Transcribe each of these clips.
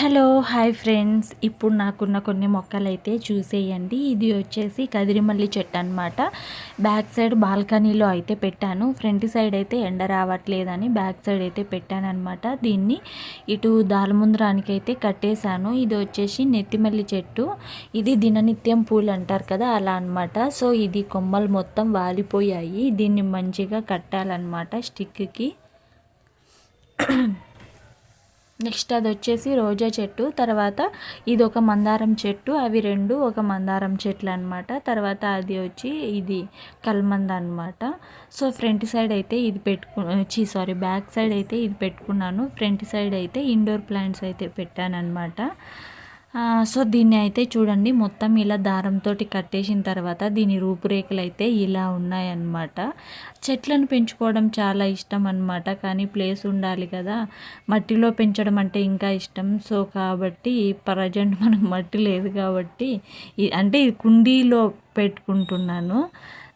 Hello hi friends. ఇప్పుడు నాకున్న కొన్ని మొక్కలు అయితే చూసేయండి. ఇది వచ్చేసి కదిరిమల్లి చెట్టు అనమాట బ్యాక్ సైడ్ బాల్కనీలో అయితే పెట్టాను. ఫ్రంట్ సైడ్ అయితే ఎండ రావట్లేదని బ్యాక్ సైడ్ అయితే పెట్టాను అనమాట దీన్ని ఇటు దాల్ముంద్రానికి అయితే కట్టేశాను. ఇది వచ్చేసి నెత్తిమల్లి చెట్టు. ఇది దిననిత్యం పూలు అంటారు కదా అలా అనమాట సో ఇది కొమ్మలు మొత్తం వాలిపోయాయి. దీన్ని మంచిగా కట్టాలన్నమాట స్టిక్కి. నెక్స్ట్ అది వచ్చేసి రోజా చెట్టు. తర్వాత ఇది ఒక మందారం చెట్టు. అవి రెండు ఒక మందారం చెట్లు అనమాట తర్వాత అది వచ్చి ఇది కల్మంద అనమాట సో ఫ్రంట్ సైడ్ అయితే ఇది పెట్టుకు చీ సారీ బ్యాక్ సైడ్ అయితే ఇది పెట్టుకున్నాను. ఫ్రంట్ సైడ్ అయితే ఇండోర్ ప్లాంట్స్ అయితే పెట్టాను అనమాట సో దీన్ని అయితే చూడండి మొత్తం ఇలా దారంతో కట్టేసిన తర్వాత దీని రూపురేఖలు అయితే ఇలా ఉన్నాయన్నమాట. చెట్లను పెంచుకోవడం చాలా ఇష్టం అనమాట కానీ ప్లేస్ ఉండాలి కదా. మట్టిలో పెంచడం అంటే ఇంకా ఇష్టం. సో కాబట్టి ప్రజెంట్ మనకు మట్టి లేదు కాబట్టి అంటే కుండీలో పెట్టుకుంటున్నాను.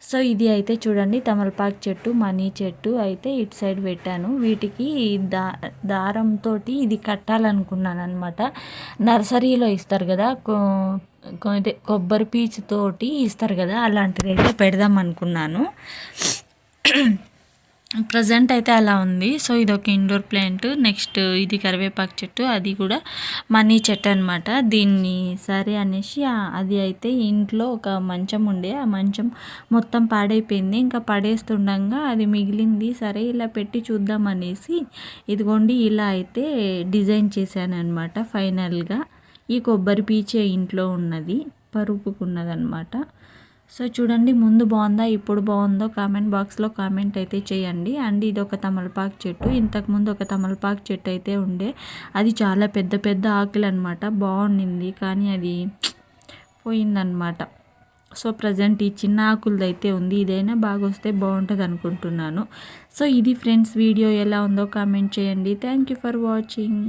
సో ఇది అయితే చూడండి తమలపాకు చెట్టు మనీ చెట్టు అయితే ఇటు సైడ్ పెట్టాను. వీటికి దా దారంతో ఇది కట్టాలనుకున్నాను అనమాట నర్సరీలో ఇస్తారు కదా కొబ్బరి పీచుతోటి ఇస్తారు కదా అలాంటిది అయితే పెడదాం అనుకున్నాను ప్రజెంట్ అయితే అలా ఉంది. సో ఇది ఒక ఇండోర్ ప్లాంట్. నెక్స్ట్ ఇది కరివేపాకు చెట్టు. అది కూడా మనీ చెట్టు అనమాట దీన్ని సరే అనేసి అది అయితే ఇంట్లో ఒక మంచం ఉండే. ఆ మంచం మొత్తం పాడైపోయింది. ఇంకా పడేస్తుండగా అది మిగిలింది. సరే ఇలా పెట్టి చూద్దాం అనేసి ఇదిగోండి ఇలా అయితే డిజైన్ చేశాను అనమాట ఫైనల్గా. ఈ కొబ్బరి పీచే ఇంట్లో ఉన్నది. పరుపుకున్నదనమాట సో చూడండి ముందు బాగుందా ఇప్పుడు బాగుందో కామెంట్ బాక్స్లో కామెంట్ అయితే చేయండి. అండ్ ఇది ఒక తమలపాకు చెట్టు. ఇంతకుముందు ఒక తమలపాకు చెట్టు అయితే ఉండే. అది చాలా పెద్ద పెద్ద ఆకులు అనమాట బాగుండింది కానీ అది పోయిందనమాట సో ప్రజెంట్ ఈ చిన్న ఆకులదైతే ఉంది. ఇదైనా బాగా వస్తే బాగుంటుంది అనుకుంటున్నాను సో ఇది ఫ్రెండ్స్ వీడియో ఎలా ఉందో కామెంట్ చేయండి. Thank you for watching.